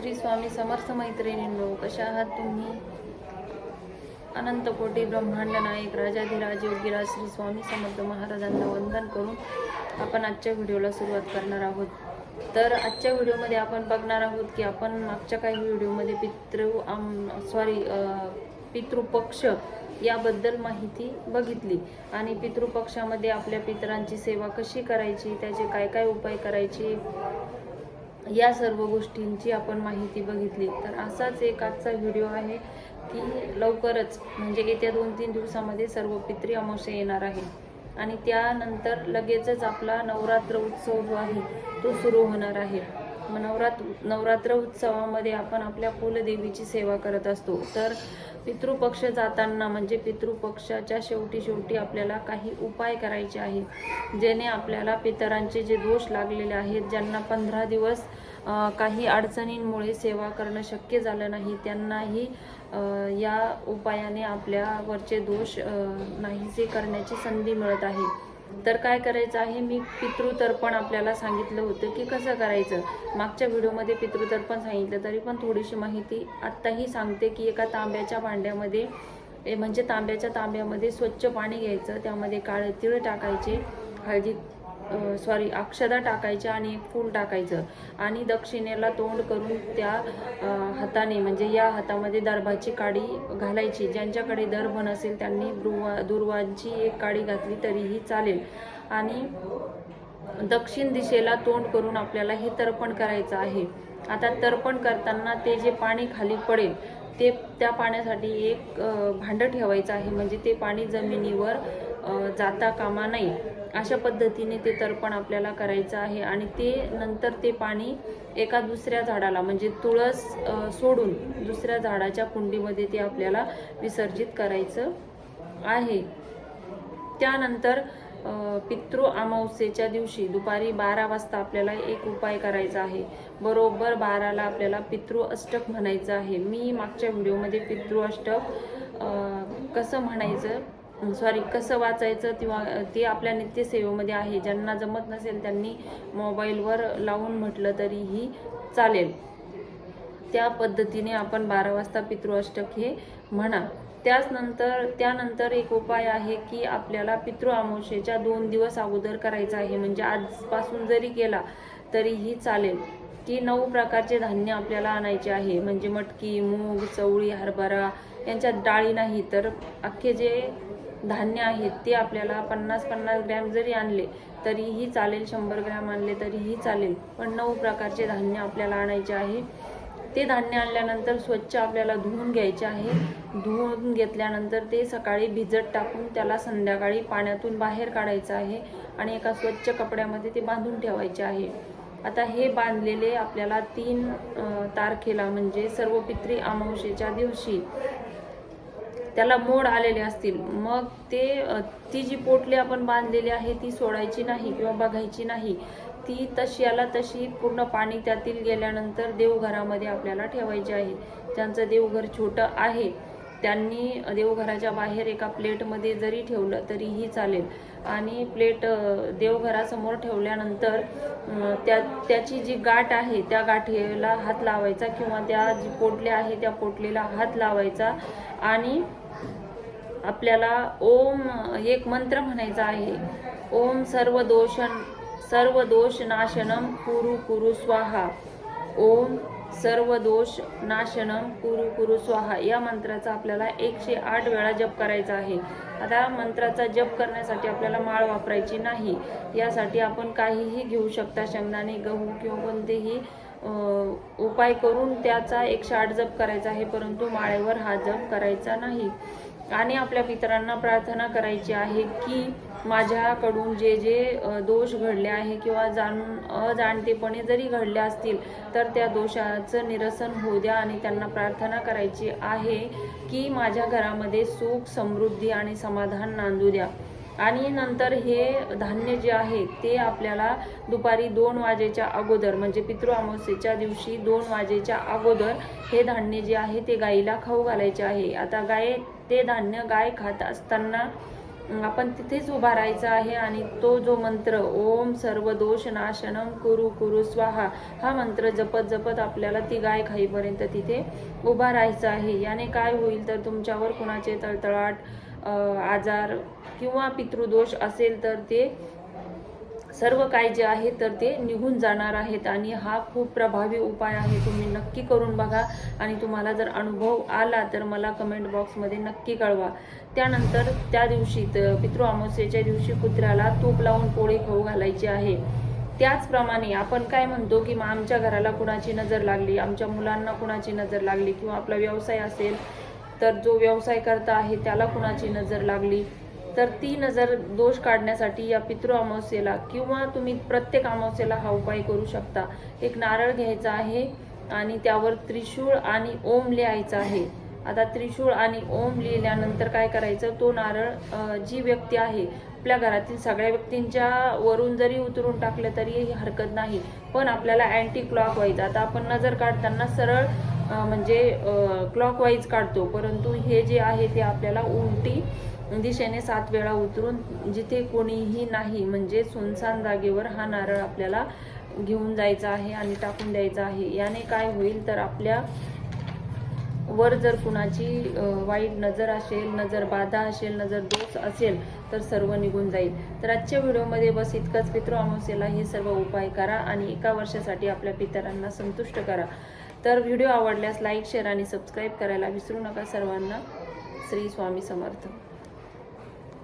श्री स्वामी समर्थ मैत्रिणींनो कशा आहात तुम्ही? अनंत कोटी ब्रह्मांड नायक राजाधिराज योगीराज श्री स्वामी समर्थ महाराजांना वंदन करून आपण आजच्या व्हिडिओला सुरुवात करणार आहोत. तर आजच्या व्हिडिओमध्ये आपण बघणार आहोत की आपण मागच्या काही व्हिडिओमध्ये पितृ सॉरी पितृपक्ष याबद्दल माहिती बघितली. आणि पितृपक्षामध्ये आपल्या पितरांची सेवा कशी करायची त्याचे काय काय उपाय करायचे या सर्व गोष्टींची आपण माहिती बघितली. तर असाच एक आजचा व्हिडिओ आहे की लवकरच म्हणजे येत्या दोन तीन दिवसामध्ये सर्व पित्री अमावस्या येणार आहे. आणि त्यानंतर लगेचच आपला नवरात्र उत्सव जो आहे तो सुरू होणार आहे. मग नवरात्र नवरात्र उत्सवामध्ये आपण आपल्या कुलदेवीची सेवा करत असतो. तर पितृपक्ष जाताना म्हणजे पितृपक्षाच्या शेवटी शेवटी आपल्याला काही उपाय करायचे आहेत जेणे आपल्याला पितरांचे जे दोष लागलेले आहेत ज्यांना पंधरा दिवस काही अडचणींमुळे सेवा करणं शक्य झालं नाही त्यांनाही या उपायाने आपल्यावरचे दोष नाहीसे करण्याची संधी मिळत आहे. तर काय करायचं आहे? मी पितृतर्पण आपल्याला सांगितलं होतं की कसं करायचं? मागच्या व्हिडिओमध्ये पितृतर्पण सांगितलं तरी पण थोडीशी माहिती आत्ताही सांगते की एका तांब्याच्या भांड्यामध्ये ए, म्हणजे तांब्याच्या तांब्यामध्ये स्वच्छ पाणी घ्यायचं त्यामध्ये काळे तिळ टाकायचे हळदी सॉरी अक्षदा टाकायच्या आणि एक फूल टाकायचं. आणि दक्षिणेला तोंड करून त्या हाताने म्हणजे या हातामध्ये दर्भाची काडी घालायची. ज्यांच्याकडे दर्भ नसेल त्यांनी दुर्वा दुर्वांची एक काडी घातली तरीही चालेल. आणि दक्षिण दिशेला तोंड करून आपल्याला हे तर्पण करायचं आहे. आता तर्पण करताना ते जे पाणी खाली पडेल ते त्या पाण्यासाठी एक भांडं ठेवायचं आहे. म्हणजे ते पाणी जमिनीवर जाता कामा नये. अशा पद्धतीने ते तर्पण आपल्याला करायचं आहे आणि ते नंतर ते पाणी एका दुसऱ्या झाडाला म्हणजे तुळस सोडून दुसऱ्या झाडाच्या कुंडीमध्ये ते आपल्याला विसर्जित करायचं आहे. त्यानंतर पितृ अमावस्येच्या दिवशी दुपारी बारा वाजता आपल्याला एक उपाय करायचा आहे. बरोबर बाराला आपल्याला पितृ अष्टक म्हणायचं आहे. मी मागच्या व्हिडिओमध्ये पितृ अष्टक कसं म्हणायचं? सॉरी कसं वाचायचं किंवा ते आपल्या नित्यसेवेमध्ये आहे. ज्यांना जमत नसेल त्यांनी मोबाईलवर लावून म्हटलं तरीही चालेल. त्या पद्धतीने आपण बारा वाजता पितृ अष्टक हे म्हणा. त्याचनंतर त्यानंतर एक उपाय आहे की आपल्याला पितृ अमावस्येच्या दोन दिवस अगोदर करायचा आहे. म्हणजे आजपासून जरी केला तरीही चालेल की नऊ प्रकारचे धान्य आपल्याला आणायचे आहे. म्हणजे मटकी मूग चवळी हरभरा यांच्यात डाळी नाही तर अख्खे जे धान्य आहेत ते आपल्याला पन्नास पन्नास ग्रॅम जरी आणले तरीही चालेल. शंभर ग्रॅम आणले तरीही चालेल. पण नऊ प्रकारचे धान्य आपल्याला आणायचे आहे. ते धान्य आणल्यानंतर स्वच्छ आपल्याला धुवून घ्यायचे आहे. धुवून घेतल्यानंतर ते सकाळी भिजत टाकून त्याला संध्याकाळी पाण्यातून बाहेर काढायचं आहे आणि एका स्वच्छ कपड्यामध्ये ते बांधून ठेवायचे आहे. आता हे बांधलेले आपल्याला तीन तारखेला म्हणजे सर्व पित्री अमावशेच्या दिवशी त्याला मोड आलेले असतील. मग ते ती जी पोटली आपण बांधलेली आहे ती सोडायची नाही किंवा बघायची नाही. ती तशी याला तशी पूर्ण पाणी त्यातील गेल्यानंतर देवघरामध्ये आपल्याला ठेवायची आहे. त्यांचं देवघर छोटं आहे. त्यांनी देवघराच्या बाहेर एका प्लेटमध्ये जरी ठेवलं तरीही चालेल. आणि प्लेट देवघरासमोर ठेवल्यानंतर त्या त्याची जी गाठ आहे त्या गाठीला हात लावायचा किंवा त्या जी पोटल्या आहे त्या पोटलीला हात लावायचा. आणि आपल्याला ओम एक मंत्र म्हणायचा आहे. ओम सर्व दोषण सर्व दोष नाशनम कुरु कुरु स्वाहा. ओम सर्व दोष नाशनम कुरु कुरु स्वाहा. या मंत्राचा आपल्याला एकशे आठ वेळा जप करायचा आहे. आता मंत्राचा जप करण्यासाठी आपल्याला माळ वापरायची नाही. यासाठी आपण काहीही घेऊ शकता शेंगदाणे गहू किंवा कोणतेही उपाय करून त्याचा एकशे आठ जप करायचा आहे परंतु माळेवर हा जप करायचा नाही. आणि आपल्या पितरांना प्रार्थना करायची आहे की माझ्याकडून जे जे दोष घडले आहे किंवा जाणून अजाणतेपणे जरी घडले असतील तर त्या दोषाचं निरसन होऊ द्या आणि त्यांना प्रार्थना करायची आहे की माझ्या घरामध्ये सुख समृद्धी आणि समाधान नांदू द्या. आणि नंतर हे धान्य जे आहे ते आपल्याला दुपारी दोन वाजेच्या अगोदर म्हणजे पितृ अमावस्येच्या दिवशी दोन वाजेच्या अगोदर हे धान्य जे आहे ते गाईला खाऊ घालायचे आहे. आता गाय ते धान्य गाय खात असताना आपण तिथेच उभा राहायचा आहे आणि तो जो मंत्र ओम सर्व दोष नाशनम कुरु कुरु स्वाहा हा मंत्र जपत जपत आपल्याला ती गाय खाईपर्यंत तिथे उभा राहायचं आहे. याने काय होईल तर तुमच्यावर कुणाचे तळतळाट आजार किंवा पितृदोष असेल तर ते सर्व काय जे आहे तर ते निघून जाणार आहेत आणि हा खूप प्रभावी उपाय आहे. तुम्ही नक्की करून बघा आणि तुम्हाला जर अनुभव आला तर मला कमेंट बॉक्समध्ये नक्की कळवा. त्यानंतर त्या दिवशी त- पितृ अमावस्येच्या दिवशी कुत्र्याला तूप लावून पोळी खाऊ घालायची आहे. त्याचप्रमाणे आपण काय म्हणतो की मग आमच्या घराला कुणाची नजर लागली आमच्या मुलांना कुणाची नजर लागली किंवा आपला व्यवसाय असेल तर जो व्यवसाय करता आहे त्याला कुणाची नजर लागली? तर ती नजर दोष काढण्यासाठी या पितृ अमावस्येला किंवा तुम्ही प्रत्येक अमावस्येला हा उपाय करू शकता. एक नारळ घ्यायचा आहे आणि त्यावर त्रिशूळ आणि ओम लिहायचा आहे. आता त्रिशूळ आणि ओम लिहिल्यानंतर काय करायचं? तो नारळ जी व्यक्ती आहे आपल्या घरातील सगळ्या व्यक्तींच्या वरून जरी उतरून टाकलं तरी हरकत नाही. पण आपल्याला अँटी क्लॉक व्हायचं आता आपण नजर काढताना सरळ म्हणजे क्लॉकवाईज काढतो. परंतु हे जे आहे ते आपल्याला उलटी दिशेने सात वेळा उतरून जिथे कोणीही नाही म्हणजे सुनसान जागेवर हा नारळ आपल्याला घेऊन जायचा आहे आणि टाकून द्यायचा आहे. याने काय होईल तर आपल्या वर जर कुणाची वाईट नजर असेल नजर बाधा असेल नजर दोष असेल तर सर्व निघून जाईल. तर आजच्या व्हिडिओमध्ये बस इतकंच. पितृ अमावस्येला हे सर्व उपाय करा आणि एका वर्षासाठी आपल्या पितरांना संतुष्ट करा. तर व्हिडिओ आवडल्यास लाईक शेअर आणि सबस्क्राईब करायला विसरू नका सर्वांना. श्री स्वामी समर्थ.